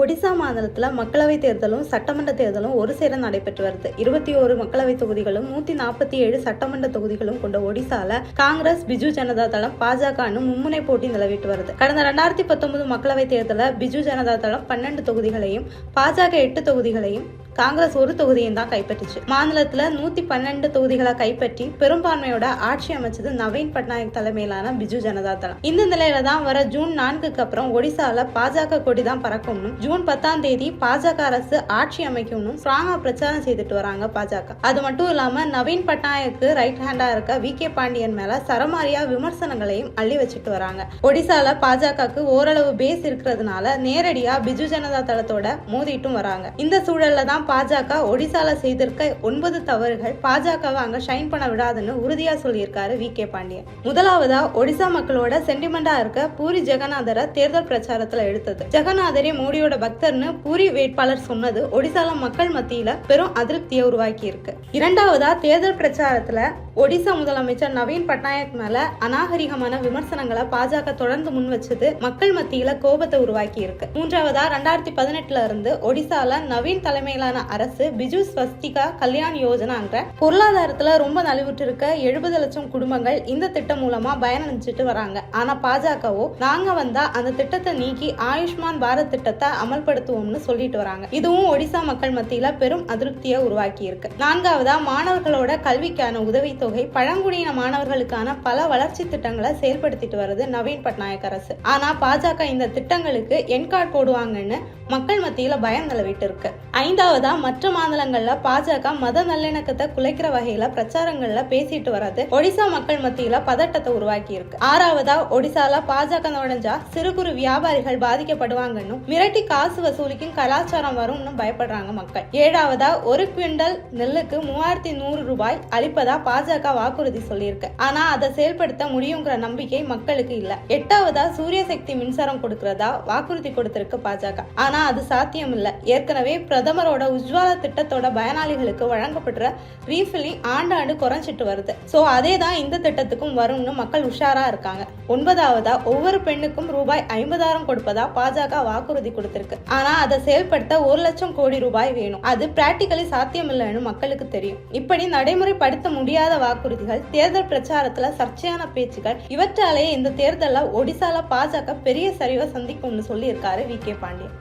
ஒடிசா மாநிலத்தில் மக்களவைத் தேர்தலும் சட்டமன்ற தேர்தலும் ஒரு சேர நடைபெற்று வருது. இருபத்தி ஓரு மக்களவைத் தொகுதிகளும் நூத்தி நாற்பத்தி ஏழு சட்டமன்ற தொகுதிகளும் கொண்ட ஒடிசால காங்கிரஸ் பிஜு ஜனதா தளம் பாஜகனு மும்முனை போட்டி நிலவிட்டு வருது. கடந்த ரெண்டாயிரத்தி பத்தொன்பது மக்களவைத் தேர்தலில் பிஜு ஜனதா தளம் பன்னெண்டு தொகுதிகளையும் பாஜக எட்டு தொகுதிகளையும் காங்கிரஸ் ஒரு தொகுதியும் தான் கைப்பற்றுச்சு. மாநிலத்துல நூத்தி பன்னெண்டு தொகுதிகளை கைப்பற்றி பெரும்பான்மையோட ஆட்சி அமைச்சது நவீன் பட்நாயக் தலைமையிலான பிஜு ஜனதா தளம். இந்த நிலையில தான் வர ஜூன் நான்குக்கு அப்புறம் ஒடிசால பாஜக கொடி தான் பறக்கும்னு ஜூன் பத்தாம் தேதி பாஜக அரசு ஆட்சி அமைக்கும்னு ஸ்ட்ராங்கா பிரச்சாரம் செய்துட்டு வராங்க பாஜக. அது மட்டும் இல்லாம நவீன் பட்நாயக்கு ரைட் ஹேண்டா இருக்க வி கே பாண்டியன் மேல சரமாரியா விமர்சனங்களையும் அள்ளி வச்சுட்டு வராங்க. ஒடிசால பாஜகவுக்கு ஓரளவு பேஸ் இருக்கிறதுனால நேரடியா பிஜு ஜனதா தளத்தோட மோதிட்டும் வராங்க. இந்த சூழல்ல தான் பாஜக ஒடிசால செய்திருக்க ஒன்பது தவறுகள் பாஜகவை அங்க ஷைன் பண்ண விடாதுன்னு உறுதியா சொல்லியிருக்காரு வி கே பாண்டியன். முதலாவதா ஒடிசா மக்களோட சென்டிமெண்டா இருக்க பூரி ஜெகநாதரை தேர்தல் பிரச்சாரத்துல எடுத்தது. ஜெகநாதரே மோடியோட பக்தர்னு பூரி வேட்பாளர் சொன்னது ஒடிசால மக்கள் மத்தியில பெரும் அதிருப்தியை உருவாக்கி இருக்கு இரண்டாவதா தேர்தல் பிரச்சாரத்துல ஒடிசா முதலமைச்சர் நவீன் பட்நாயக் மேல அநாகரிகமான விமர்சனங்களை பாஜக தொடர்ந்து முன் வச்சது மக்கள் மத்தியில கோபத்தை உருவாக்கி இருக்கு மூன்றாவதா ரெண்டாயிரத்தி பதினெட்டுல இருந்து ஒடிசால நவீன் தலைமையிலான அரசு பிஜு ஸ்வஸ்திகா கல்யாண் யோஜனாங்கிற பொருளாதாரத்துல ரொம்ப நலிவுற்று இருக்க எழுபது லட்சம் குடும்பங்கள் இந்த திட்டம் மூலமா பயனடைஞ்சிட்டு வராங்க. ஆனா பாஜகவோ நாங்க வந்தா அந்த திட்டத்தை நீக்கி ஆயுஷ்மான் பாரத் திட்டத்தை அமல்படுத்துவோம்னு சொல்லிட்டு வராங்க. இதுவும் ஒடிசா மக்கள் மத்தியில பெரும் அதிருப்தியை உருவாக்கி இருக்கு நான்காவதா மாணவர்களோட கல்விக்கான உதவித்தொகை பழங்குடியின மாணவர்களுக்கான பல வளர்ச்சி திட்டங்களை செயல்படுத்திட்டு வருது நவீன் பட்நாயக் அரசு. ஆனா பாஜக இந்த திட்டங்களுக்கு என்கார்ட் போடுவாங்கன்னு மக்கள் மத்தியில பயம் நிலவிட்டு இருக்கு. ஐந்தாவது மற்ற மாநிலங்கள்ல பாஜக மத நல்லிணக்கத்தை குலைக்கிற வகையில பிரச்சாரங்கள்ல பேசிட்டு வர்றது ஒடிசா மக்கள் மத்தியில பதட்டத்தை உருவாக்கி இருக்கு ஆறாவதா ஒடிசால பாஜக நுழைஞ்சா சிறு குறு வியாபாரிகள் பாதிக்கப்படுவாங்கன்னு மிரட்டி காசு வசூலிக்கும் கலாச்சாரம் வரும்னு பயப்படுறாங்க மக்கள். ஏழாவதா ஒரு குவிண்டல் நெல்லுக்கு மூவாயிரத்தி நூறு ரூபாய் அளிப்பதா பாஜக வாக்குறுதி சொல்லியிருக்கு. ஆனா அதை செயல்படுத்த முடியுங்கிற நம்பிக்கை மக்களுக்கு இல்ல. எட்டாவதா சூரிய சக்தி மின்சாரம் கொடுக்கறதா வாக்குறுதி கொடுத்திருக்கு பாஜக. ஆனா அது சாத்தியம் இல்ல ஏற்கனவே பிரதமரோட உஜ்வாலா திட்டத்தோட பயனாளிகளுக்கு வழங்கப்படுற ரீஃபில்லிங் ஆண்டாண்டு குறைஞ்சிட்டு வருது. ஸோ அதே தான் இந்த திட்டத்துக்கும் வரும்னு மக்கள் உஷாரா இருக்காங்க. ஒன்பதாவதா ஒவ்வொரு பெண்ணுக்கும் ரூபாய் ஐம்பதாயிரம் கொடுப்பதா பாஜக வாக்குறுதி கொடுத்திருக்கு. ஆனா அதை செயல்படுத்த ஒரு லட்சம் கோடி ரூபாய் வேணும். அது பிராக்டிகலி சாத்தியம் இல்லைன்னு மக்களுக்கு தெரியும். இப்படி நடைமுறைப்படுத்த முடியாத வாக்குறுதிகள் தேர்தல் பிரச்சாரத்துல சர்ச்சையான பேச்சுகள் இவற்றாலேயே இந்த தேர்தலில் ஒடிசால பாஜக பெரிய சரிவை சந்திக்கும்னு சொல்லியிருக்காரு வி கே பாண்டியன்.